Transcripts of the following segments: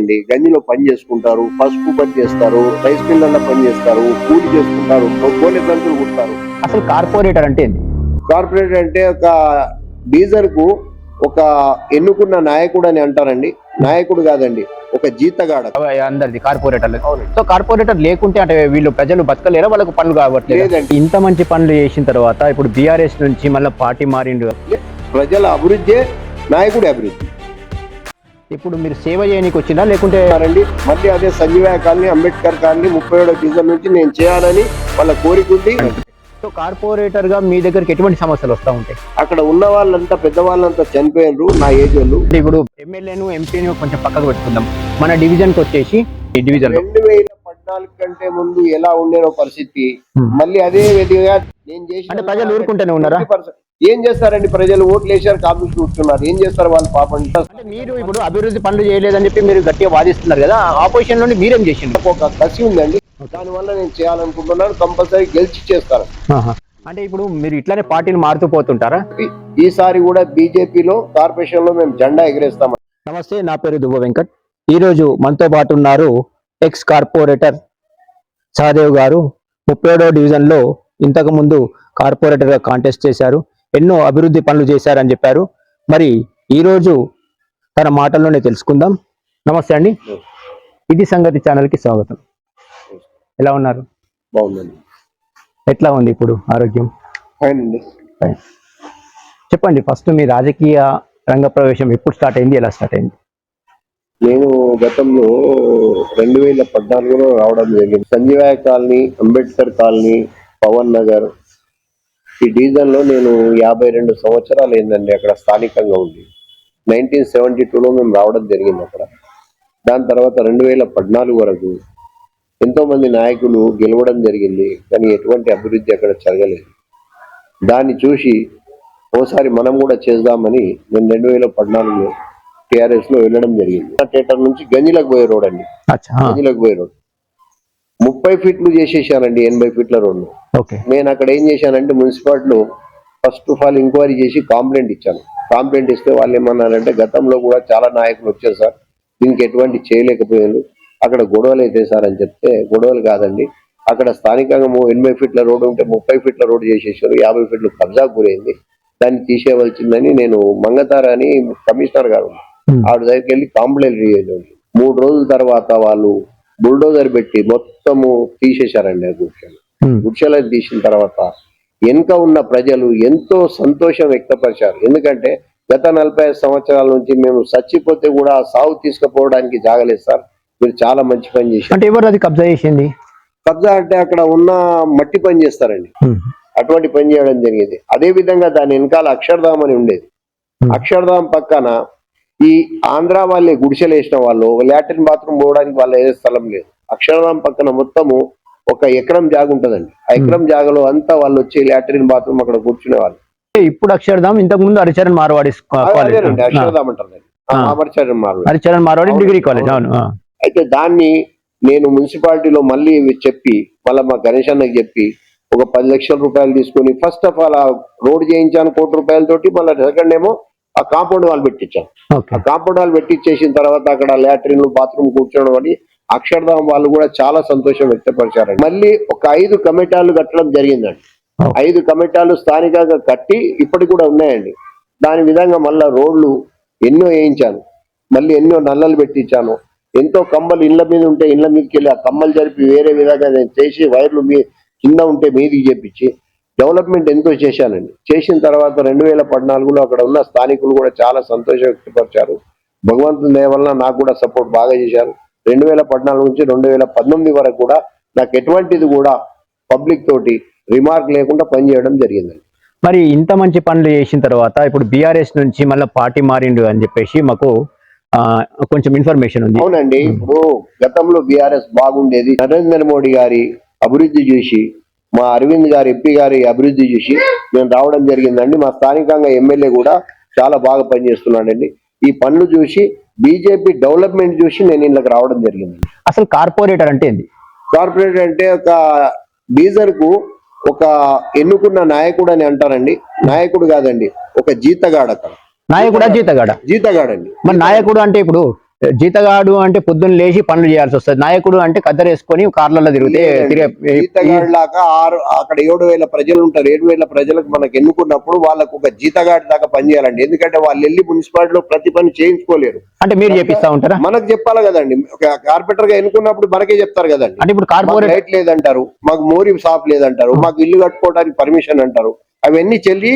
అండి గంజిలో పని చేసుకుంటారు పసుపు పని చేస్తారు రైస్ మిల్లర్లో పని చేస్తారు కూలి చేసుకుంటారు గోనె తంతులు కుడతారు. అసలు కార్పొరేటర్ అంటే ఏంది? కార్పొరేట్ అంటే ఒక డీజర్కు ఒక ఎన్నుకున్న నాయకుడు అని అంటారండి. నాయకుడు కాదండి ఒక జీతగాడ. అందరిది కార్పొరేటర్లు. అవునండి సో కార్పొరేటర్ లేకుంటే అంటే వీళ్ళు ప్రజలు బతకలేరా? వాళ్ళకు పనులు కావట్లేదు. ఇంత మంచి పనులు చేసిన తర్వాత ఇప్పుడు బీఆర్ఎస్ నుంచి మళ్ళీ పార్టీ మారిండు. ప్రజల అభివృద్ధి నాయకుడి అభివృద్ధి. ఇప్పుడు మీరు సేవ చేయడానికి వచ్చినా లేకుంటే రండి. మళ్ళీ అదే సంజీవయ్య కాలనీ అంబేద్కర్ కాలనీ ముప్పై ఏడో డివిజన్ నుంచి నేను చేయాలని వాళ్ళ కోరిక ఉంది. సో కార్పొరేటర్గా మీ దగ్గరికి ఎటువంటి సమస్యలు వస్తూ ఉంటాయి? అక్కడ ఉన్న వాళ్ళంతా పెద్దవాళ్ళంతా చనిపోయినరు నా ఏజ్ వాళ్ళు. ఇప్పుడు ఎమ్మెల్యేను ఎంపీని కొంచెం పక్కకు పెట్టుకుందాం. మన డివిజన్కి వచ్చేసి ఈ డివిజన్ రెండు వేల పద్నాలుగు కంటే ముందు ఎలా ఉండేనో పరిస్థితి. మళ్ళీ అదే విధిగా నేను చేసిన అంటే ప్రజలు ఊరుకుంటూనే ఉన్నారా? 50% ఏం చేస్తారండి ప్రజలు? ఓట్లు వేసారు కాపీస్ కూర్చున్నారు ఏం చేస్తారు వాళ్ళు పాపం? అంటే మీరు ఇప్పుడు అభివృద్ధి పనులు చేయలేదని చెప్పి మీరు గట్టిగా వాదిస్తున్నారు కదా ఆపోజిషన్ నుండి మీరేం చేసిండు ఒక కసి ఉందండి. దానివల్ల నేను చేయాలనుకుంటున్నాను. కంపల్సరీ గెలిచి చేస్తాను. అంటే ఇప్పుడు మీరు ఇట్లానే పార్టీలు మారుతూ పోతుంటారా? ఈసారి కూడా బీజేపీలో కార్పొరేషన్లో మేము జెండా ఎగరేస్తాం. నమస్తే నా పేరు దువ్వ వెంకట్. ఈరోజు మనతో పాటు ఉన్నారు ఎక్స్ కార్పొరేటర్ సహదేవ్ గారు. ముప్పై ఏడో డివిజన్లో ఇంతకు ముందు కార్పొరేటర్గా కాంటెస్ట్ చేశారు. ఎన్నో అభివృద్ధి పనులు చేశారని చెప్పారు. మరి ఈ రోజు తన మాటల్లోనే తెలుసుకుందాం. నమస్తే అండి. ఇది సంగతి ఛానల్కి స్వాగతం. ఎలా ఉన్నారు? బాగుందండి ఎట్లా ఉంది ఇప్పుడు ఆరోగ్యం? అండి. చెప్పండి ఫస్ట్ మీ రాజకీయ రంగ ప్రవేశం ఎప్పుడు స్టార్ట్ అయింది ఎలా స్టార్ట్ అయింది? నేను గతంలో రెండు వేల పద్నాలుగులో రావడం జరిగింది. సంజీవాయ కాలనీ అంబేద్కర్ కాలనీ పవన్ నగర్ ఈ డివిజన్లో నేను యాభై రెండు సంవత్సరాలు ఏందండి అక్కడ స్థానికంగా ఉంది నైన్టీన్ సెవెంటీ టూలో మేము రావడం జరిగింది అక్కడ. దాని తర్వాత రెండు వేల పద్నాలుగు వరకు ఎంతో మంది నాయకులు గెలవడం జరిగింది కానీ ఎటువంటి అభివృద్ధి అక్కడ జరగలేదు. దాన్ని చూసి ఓసారి మనం కూడా చేద్దామని నేను రెండు వేల పద్నాలుగులో టిఆర్ఎస్లో వెళ్ళడం జరిగింది. థియేటర్ నుంచి గంజిలకు పోయే రోడ్ అండి. గంజిలకు పోయే రోడ్. ముప్పై ఫీట్లు చేసేసానండి ఎనభై ఫీట్ల ఓకే. నేను అక్కడ ఏం చేశానంటే మున్సిపాలిటీలో ఫస్ట్ ఆఫ్ ఆల్ ఎంక్వైరీ చేసి కాంప్లైంట్ ఇచ్చాను. కాంప్లైంట్ ఇస్తే వాళ్ళు ఏమన్నారంటే గతంలో కూడా చాలా నాయకులు వచ్చారు సార్ దీనికి ఎటువంటి చేయలేకపోయారు. అక్కడ గొడవలు అయితే సార్ అని చెప్తే గొడవలు కాదండి. అక్కడ స్థానికంగా ఎనభై ఫీట్ల రోడ్డు ఉంటే ముప్పై ఫీట్ల రోడ్డు చేసేసారు యాభై ఫీట్లు కబ్జాకు గురైంది. దాన్ని తీసేయవలసిందని నేను మంగతార అని కమిషనర్ గారు. ఆవిడ దగ్గరికి వెళ్ళి కాంప్లైంట్ మూడు రోజుల తర్వాత వాళ్ళు బుల్డోజర్ పెట్టి మొత్తము తీసేశారండి ఆ గుడిసెలు. గుడిసెలను తీసిన తర్వాత వెనుక ఉన్న ప్రజలు ఎంతో సంతోషం వ్యక్తపరిచారు. ఎందుకంటే గత నలభై ఐదు సంవత్సరాల నుంచి మేము చచ్చిపోతే కూడా ఆ సాగు తీసుకుపోవడానికి జాగలేదు సార్. మీరు చాలా మంచి పని చేశారు. అంటే ఎవరు అది కబ్జా చేసింది? కబ్జా అంటే అక్కడ ఉన్న మట్టి పని చేస్తారండి. అటువంటి పని చేయడం జరిగింది. అదే విధంగా దాని వెనకాల అక్షరధామ్ అని ఉండేది. అక్షరధామ్ పక్కన ఈ ఆంధ్ర వాళ్ళే గుడిసెలు వేసిన వాళ్ళు లాట్రిన్ బాత్రూమ్ పోవడానికి వాళ్ళ ఏదో స్థలం లేదు. అక్షరధామ్ పక్కన మొత్తము ఒక ఎకరం జాగ ఉంటదండి. ఆ ఎకరం జాగలో అంతా వాళ్ళు వచ్చి లాట్రిన్ బాత్రూమ్ అక్కడ కూర్చునే వాళ్ళు. ఇప్పుడు అక్షరధామ్ ఇంతకు ముందు హరిచరణ్ మార్వాడి అక్షరధామ్ అంటారు దాన్ని. ఆ, ఆ. అమర్చారు మారు హరిచరణ్ మార్వాడి అవును, డిగ్రీ కాలేజ్ అవును. అయితే దాన్ని నేను మున్సిపాలిటీలో మళ్ళీ చెప్పి మళ్ళీ మా గణేష్ అన్నకి చెప్పి ఒక పది లక్షల రూపాయలు తీసుకొని ఫస్ట్ ఆఫ్ ఆల్ ఆ రోడ్ చేయించాను కోటి రూపాయలతోటి మళ్ళీ సెకండ్ ఏమో ఆ కాంపౌండ్ వాళ్ళు పెట్టించాను ఓకే. ఆ కాంపౌండ్ వాళ్ళు పెట్టించేసిన తర్వాత అక్కడ లాట్రిన్ బాత్రూమ్ కూర్చోవడం అని అక్షరధామ్ వాళ్ళు కూడా చాలా సంతోషం వ్యక్తపరిచారండి మళ్ళీ ఒక ఐదు కమిటాలు కట్టడం జరిగిందండి. ఐదు కమిటాలు స్థానికంగా కట్టి ఇప్పటికి కూడా ఉన్నాయండి. దాని విధంగా మళ్ళా రోడ్లు ఎన్నో వేయించాను. మళ్ళీ ఎన్నో నల్లలు పెట్టించాను. ఎంతో కమ్మలు ఇళ్ళ మీద ఉంటే ఇళ్ళ మీదకి వెళ్ళి ఆ కమ్మలు జరిపి వేరే విధంగా నేను చేసి వైర్లు మీ కింద ఉంటే మీదికి చెప్పించి డెవలప్మెంట్ ఎంతో చేశానండి? చేసిన తర్వాత రెండు వేల పద్నాలుగులో అక్కడ ఉన్న స్థానికులు కూడా చాలా సంతోషం వ్యక్తపరిచారు. భగవంతుని దయ వలన నాకు కూడా సపోర్ట్ బాగా చేశారు. రెండు వేల పద్నాలుగు నుంచి రెండు వేల పంతొమ్మిది వరకు కూడా నాకు ఎటువంటిది కూడా పబ్లిక్ తోటి రిమార్క్ లేకుండా పనిచేయడం జరిగిందండి. మరి ఇంత మంచి పనులు చేసిన తర్వాత ఇప్పుడు బీఆర్ఎస్ నుంచి మళ్ళీ పార్టీ మారిండు అని చెప్పేసి మాకు కొంచెం ఇన్ఫర్మేషన్ ఉంది. అవునండి. ఇప్పుడు గతంలో బీఆర్ఎస్ బాగుండేది. నరేంద్ర మోడీ గారి అభివృద్ధి చూసి మా అరవింద్ గారి ఎంపీ గారి అభివృద్ధి చూసి నేను రావడం జరిగిందండి. మా స్థానికంగా ఎమ్మెల్యే కూడా చాలా బాగా పనిచేస్తున్నాడండి. ఈ పనులు చూసి బీజేపీ డెవలప్మెంట్ చూసి నేను ఇళ్ళకి రావడం జరిగింది. అసలు కార్పొరేటర్ అంటే ఏంది? కార్పొరేట్ అంటే ఒక డీజర్కు ఒక ఎన్నుకున్న నాయకుడు అని అంటారండి. నాయకుడు కాదండి ఒక జీతగాడు నాయకుడా జీతగాడ? జీతగాడండి. మరి నాయకుడు అంటే ఇప్పుడు జీతగాడు అంటే పొద్దున్న లేచి పనులు చేయాల్సి వస్తుంది. నాయకుడు అంటే కద్దరేసుకొని కార్లలో తిరిగితే తిరిగే జీతగాడి లాగా ఆరు అక్కడ ఏడు వేల ప్రజలు ఉంటారు. ఏడు వేల ప్రజలకు మనకు ఎన్నుకున్నప్పుడు వాళ్ళకు ఒక జీతగాడి దాకా పనిచేయాలండి ఎందుకంటే వాళ్ళు వెళ్ళి మున్సిపాలిటీలో ప్రతి పని చేయించుకోలేరు. అంటే మీరు చేపిస్తా ఉంటారా? మనకు చెప్పాలి కదండి. ఒక కార్పెంటర్గా ఎన్నుకున్నప్పుడు మనకే చెప్తారు కదండి. అంటే ఇప్పుడు కార్పొరేట్ లైట్ లేదంటారు. మాకు మోరీ షాప్ లేదంటారు. మాకు ఇల్లు కట్టుకోవడానికి పర్మిషన్ అంటారు. అవన్నీ చెల్లి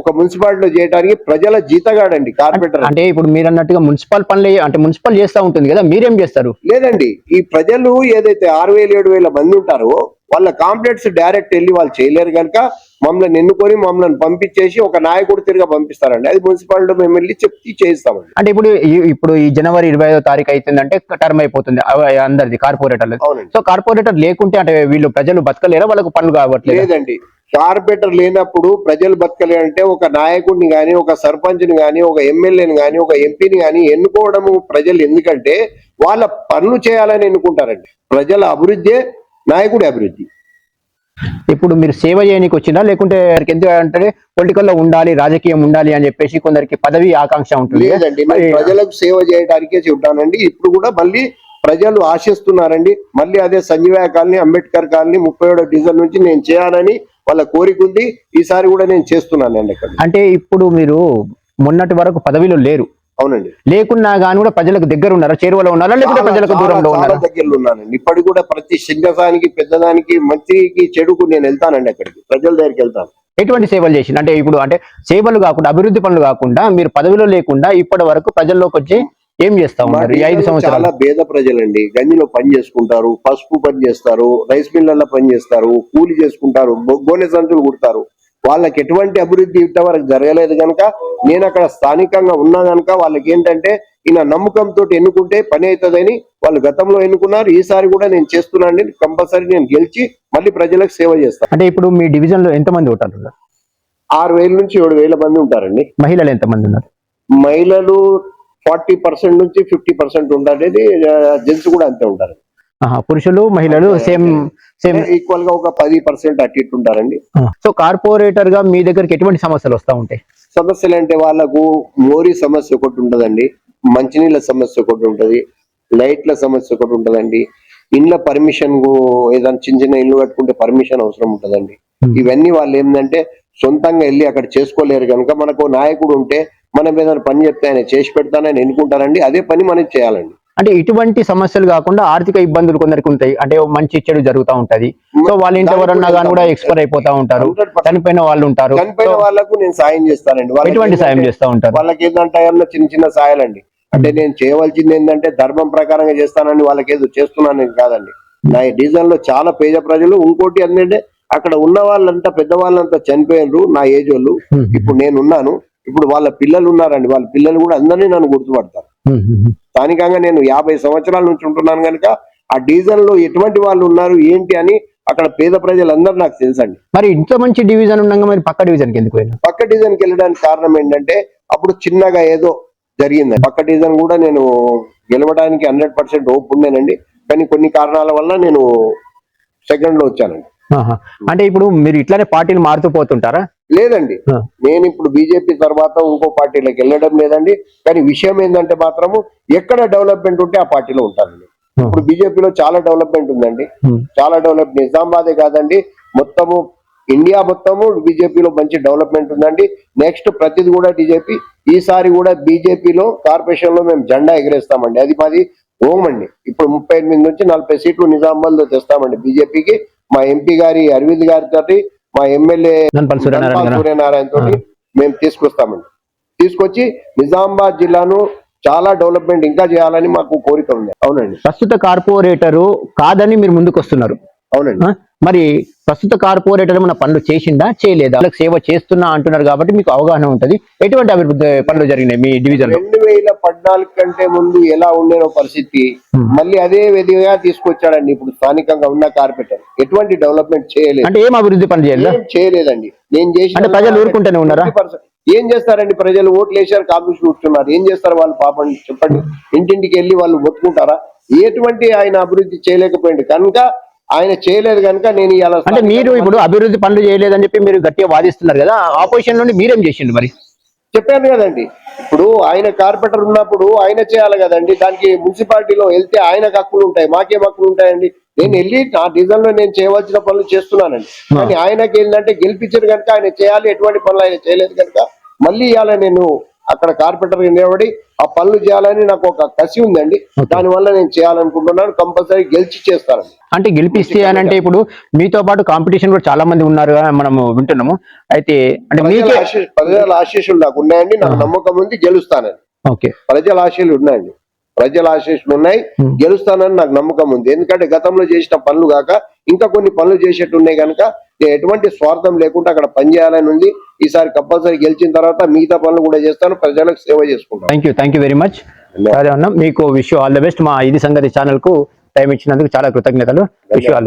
ఒక మున్సిపాలిటీలో చేయడానికి ప్రజల జీతగాడండి కార్పెంటర్. అంటే ఇప్పుడు మీరు అన్నట్టుగా మున్సిపల్ పనులు అంటే మున్సిపల్ చేస్తా ఉంటుంది కదా మీరేం చేస్తారు? లేదండి ఈ ప్రజలు ఏదైతే ఆరు వేల ఏడు వేల మంది ఉంటారో వాళ్ళ కాంప్లెక్స్ డైరెక్ట్ వెళ్ళి వాళ్ళు చేయలేరు కనుక మమ్మల్ని ఎన్నుకొని మమ్మల్ని పంపించేసి ఒక నాయకుడు తిరిగా పంపిస్తారండి. అది మున్సిపాలిటీ మేము వెళ్ళి చెప్తే చేయిస్తామండి. అంటే ఇప్పుడు ఇప్పుడు ఈ జనవరి ఇరవై ఐదో తారీఖు అవుతుందంటే టర్మ్ అయిపోతుంది. అందరిది కార్పొరేటర్ అవునండి. సో కార్పొరేటర్ లేకుంటే అంటే వీళ్ళు ప్రజలు బతకలేరా? వాళ్ళకు పనులు కావట్లేదు? లేదండి. కార్పొరేటర్ లేనప్పుడు ప్రజలు బతకలే అంటే ఒక నాయకుడిని గాని ఒక సర్పంచ్ని గాని ఒక ఎమ్మెల్యేని గాని ఒక ఎంపీని గాని ఎన్నుకోవడము ప్రజలు ఎందుకంటే వాళ్ళ పనులు చేయాలని ఎన్నుకుంటారండి. ప్రజల అభివృద్ధి నాయకుడి అభివృద్ధి. ఇప్పుడు మీరు సేవ చేయడానికి వచ్చినా లేకుంటే ఎందుకు అంటే పొలిటికల్లో ఉండాలి రాజకీయం ఉండాలి అని చెప్పేసి కొందరికి పదవి ఆకాంక్ష ఉంటుంది లేదండి మరి- ప్రజలకు సేవ చేయడానికే చెబుతానండి. ఇప్పుడు కూడా మళ్ళీ ప్రజలు ఆశిస్తున్నారండి. మళ్ళీ అదే సంజీవయ్య కాలనీ అంబేద్కర్ కాలనీ ముప్పై ఏడో డివిజన్ నుంచి నేను చేయాలని వాళ్ళ కోరిక ఉంది. ఈసారి కూడా నేను చేస్తున్నానండి అంటే ఇప్పుడు మీరు మొన్నటి వరకు పదవిలో లేరు. అవునండి. లేకున్నా గాని కూడా ప్రజలకు దగ్గర ఉన్నారా చేరువలో ఉన్నారా? లేకుంటే ప్రజలకు దూరంలో ఉన్నారా? దగ్గరలో ఉన్నానండి ఇప్పటికి కూడా ప్రతి చిన్నదానికి పెద్దదానికి మంచికి చెడుకు నేను వెళ్తానండి అక్కడికి. ప్రజల దగ్గరికి వెళ్తాను. ఎటువంటి సేవలు చేసింది అంటే ఇప్పుడు అంటే సేవలు కాకుండా అభివృద్ధి పనులు కాకుండా మీరు పదవిలో లేకుండా ఇప్పటి వరకు ప్రజల్లోకి వచ్చి ఏం చేస్తా ఉన్నారు ఈ ఐదు సంవత్సరాలు? చాలా పేద ప్రజలండి. గంజిలో పని చేసుకుంటారు పసుపు పని చేస్తారు రైస్ మిల్లర్ల పని చేస్తారు కూలి చేసుకుంటారు గోనె సంచులు కుడతారు. వాళ్ళకి ఎటువంటి అభివృద్ధి ఇంతవరకు జరగలేదు కనుక నేను అక్కడ స్థానికంగా ఉన్నా కనుక వాళ్ళకి ఏంటంటే ఈయన నమ్మకంతో ఎన్నుకుంటే పని అవుతుందని వాళ్ళు గతంలో ఎన్నుకున్నారు ఈసారి కూడా నేను చేస్తున్నానండి కంపల్సరీ నేను గెలిచి మళ్ళీ ప్రజలకు సేవ చేస్తాను అంటే ఇప్పుడు మీ డివిజన్లో ఎంతమంది ఉన్నారు ఆరు వేల నుంచి ఏడు వేల మంది ఉంటారండి. మహిళలు ఎంతమంది ఉన్నారు? మహిళలు ఫార్టీ పర్సెంట్ నుంచి ఫిఫ్టీ పర్సెంట్ ఉంటారండి జెంట్స్ కూడా అంతే ఉంటారు. పురుషులు మహిళలు సేమ్ సేమ్ ఈక్వల్గా ఒక పది పర్సెంట్ అటు ఇటు ఉంటారండి. సో కార్పొరేటర్గా మీ దగ్గరికి ఎటువంటి సమస్యలు వస్తా ఉంటాయి? సమస్యలు అంటే వాళ్ళకు మోరీ సమస్య ఒకటి ఉంటదండి మంచినీళ్ళ సమస్య ఒకటి ఉంటది లైట్ల సమస్య ఒకటి ఉంటదండి ఇండ్ల పర్మిషన్ ఏదైనా చిన్న చిన్న ఇల్లు కట్టుకుంటే పర్మిషన్ అవసరం ఉంటదండి. ఇవన్నీ వాళ్ళు ఏంటంటే సొంతంగా వెళ్ళి అక్కడ చేసుకోలేరు కనుక మనకు నాయకుడు ఉంటే మనం ఏదైనా పని చెప్తే ఆయన చేసి పెడతానని ఎన్నుకుంటారండి అదే పని మనం చేయాలండి. అంటే ఇటువంటి సమస్యలు కాకుండా ఆర్థిక ఇబ్బందులు కొందరికి ఉంటాయి. అంటే మంచి చెడు జరుగుతూ ఉంటది. సో వాళ్ళ ఇంటి ఎవరన్నా కానీ కూడా ఎక్స్పైర్ అయిపోతా ఉంటారు. 100% చనిపోయిన వాళ్ళు ఉంటారు. చనిపోయిన వాళ్ళకు నేను సాయం చేస్తానండి. ఎటువంటి సాయం చేస్తా ఉంటారు? వాళ్ళకి ఏంటంటే చిన్న చిన్న సాయాలండి. అంటే నేను చేయవలసింది ఏంటంటే ధర్మం ప్రకారంగా చేస్తానని వాళ్ళకి ఏదో చేస్తున్నాను కాదండి. నా డివిజన్లో చాలా పేద ప్రజలు ఇంకోటి ఏంటంటే అక్కడ ఉన్న వాళ్ళంతా పెద్ద వాళ్ళంతా చనిపోయారు నా ఏజ్ వాళ్ళు. ఇప్పుడు నేను ఉన్నాను ఇప్పుడు వాళ్ళ పిల్లలు ఉన్నారండి. వాళ్ళ పిల్లలు కూడా అందరినీ నన్ను గుర్తుపడతారు. స్థానికంగా నేను యాభై సంవత్సరాల నుంచి ఉంటున్నాను కనుక ఆ డివిజన్లో ఎటువంటి వాళ్ళు ఉన్నారు ఏంటి అని అక్కడ పేద ప్రజలందరూ నాకు తెలుసండి. మరి ఇంత మంచి డివిజన్ ఉండగా మరి పక్క డివిజన్కి ఎందుకు పక్క డివిజన్కి వెళ్ళడానికి కారణం ఏంటంటే అప్పుడు చిన్నగా ఏదో జరిగింది పక్క డివిజన్ కూడా నేను గెలవడానికి హండ్రెడ్ పర్సెంట్ ఓపు ఉండేనండి. కానీ కొన్ని కారణాల వల్ల నేను సెకండ్లో వచ్చానండి. అంటే ఇప్పుడు మీరు ఇట్లానే పార్టీలు మారుతూ పోతుంటారా? లేదండి. నేను ఇప్పుడు బీజేపీ తర్వాత ఇంకో పార్టీలోకి వెళ్ళడం లేదండి. కానీ విషయం ఏంటంటే మాత్రము ఎక్కడ డెవలప్మెంట్ ఉంటే ఆ పార్టీలో ఉంటానండి. ఇప్పుడు బీజేపీలో చాలా డెవలప్మెంట్ ఉందండి. చాలా డెవలప్ నిజామాబాదే కాదండి. మొత్తము ఇండియా మొత్తము బీజేపీలో మంచి డెవలప్మెంట్ ఉందండి. నెక్స్ట్ ప్రతిది కూడా బీజేపీ ఈసారి కూడా బీజేపీలో కార్పొరేషన్లో మేము జెండా ఎగరేస్తామండి. అది మాది హోమ్ అండి ఇప్పుడు ముప్పై ఎనిమిది నుంచి నలభై సీట్లు నిజామాబాద్లో తెస్తామండి బీజేపీకి. మా ఎంపీ గారి అరవింద్ గారి తోటి మా ఎమ్మెల్యే సూర్యనారాయణ తోటి మేము తీసుకొస్తామండి. తీసుకొచ్చి నిజామాబాద్ జిల్లాను చాలా డెవలప్మెంట్ ఇంకా చేయాలని మాకు కోరిక ఉంది. అవునండి. ప్రస్తుత కార్పొరేటరు కాదని మీరు ముందుకు వస్తున్నారు అవునండి? మరి ప్రస్తుత కార్పొరేటర్ మన పనులు చేసిందా చేయలేదా? వాళ్ళకి సేవ చేస్తున్నా అంటున్నారు కాబట్టి మీకు అవగాహన ఉంటది. ఎటువంటి అభివృద్ధి పనులు జరిగినాయి మీ డివిజన్ రెండు వేల పద్నాలుగు కంటే ముందు ఎలా ఉండేనో పరిస్థితి. Hmm. మళ్ళీ అదే విధిగా తీసుకొచ్చాడండి. ఇప్పుడు స్థానికంగా ఉన్న కార్పెటర్ ఎటువంటి డెవలప్మెంట్ చేయలేదు. అంటే ఏం అభివృద్ధి పనులు చేయాలి ఏం చేయలేదండి. నేను చేసిన అంటే ప్రజలు ఊరుకుంటూనే ఉన్నారా? 50%. ఏం చేస్తారండి? ప్రజలు ఓట్లు వేసారు కాంగ్రెస్ కూర్చున్నారు. ఏం చేస్తారు వాళ్ళు పాపం? చెప్పండి. ఇంటింటికి వెళ్ళి వాళ్ళు మొత్తుకుంటారా? ఎటువంటి ఆయన అభివృద్ధి చేయలేకపోయింది కనుక ఆయన చేయలేదు కనుక నేను ఇలా అంటే మీరు ఇప్పుడు అభివృద్ధి పనులు చేయలేదని చెప్పి మీరు గట్టిగా వాదిస్తున్నారు కదా ఆపోజిషన్ నుండి మీరేం చేసిండు మరి? చెప్పాను కదండి. ఇప్పుడు ఆయన కార్పొరేటర్ ఉన్నప్పుడు ఆయన చేయాలి కదండి. దానికి మున్సిపాలిటీలో వెళ్తే ఆయనకు హక్కులు ఉంటాయి మాకేం హక్కులు ఉంటాయండి? నేను వెళ్ళి నా డిజైన్లో నేను చేయవలసిన పనులు చేస్తున్నానండి. కానీ ఆయనకి ఏంటంటే గెలిపించారు కనుక ఆయన చేయాలి ఎటువంటి పనులు ఆయన చేయలేదు కనుక మళ్ళీ ఇవాళ నేను అక్కడ కార్పొరేటర్ నిలబడి ఆ పనులు చేయాలని నాకు ఒక కసి ఉందండి. దాని వల్ల నేను చేయాలనుకుంటున్నాను. కంపల్సరీ గెలిచి చేస్తానండి. అంటే గెలిపిస్తే అని అంటే ఇప్పుడు మీతో పాటు కాంపిటీషన్ కూడా చాలా మంది ఉన్నారు మనము వింటున్నాము. అయితే అంటే ప్రజల మీకే ఆశీస్ ప్రజల ఆశీస్సులు నాకు ఉన్నాయండి. నాకు నమ్మకం ఉంది గెలుస్తానని ఓకే. ప్రజల ఆశలు ఉన్నాయండి. ప్రజల ఆశీస్సులు ఉన్నాయి. Hmm. గెలుస్తానని నాకు నమ్మకం ఉంది. ఎందుకంటే గతంలో చేసిన పనులు కాక ఇంకా కొన్ని పనులు చేసేట్టు ఉన్నాయి కనుక నేను ఎటువంటి స్వార్థం లేకుండా అక్కడ పనిచేయాలని ఉంది. ఈసారి కంపల్సరీ గెలిచిన తర్వాత మిగతా పనులు కూడా చేస్తాను. ప్రజలకు సేవ చేసుకుంటాను. Thank you thank you very much అన్న మీకు విష్ ఆల్ ద బెస్ట్ మా ఇది సంగతి ఛానల్కు టైం ఇచ్చినందుకు చాలా కృతజ్ఞతలు. Wish all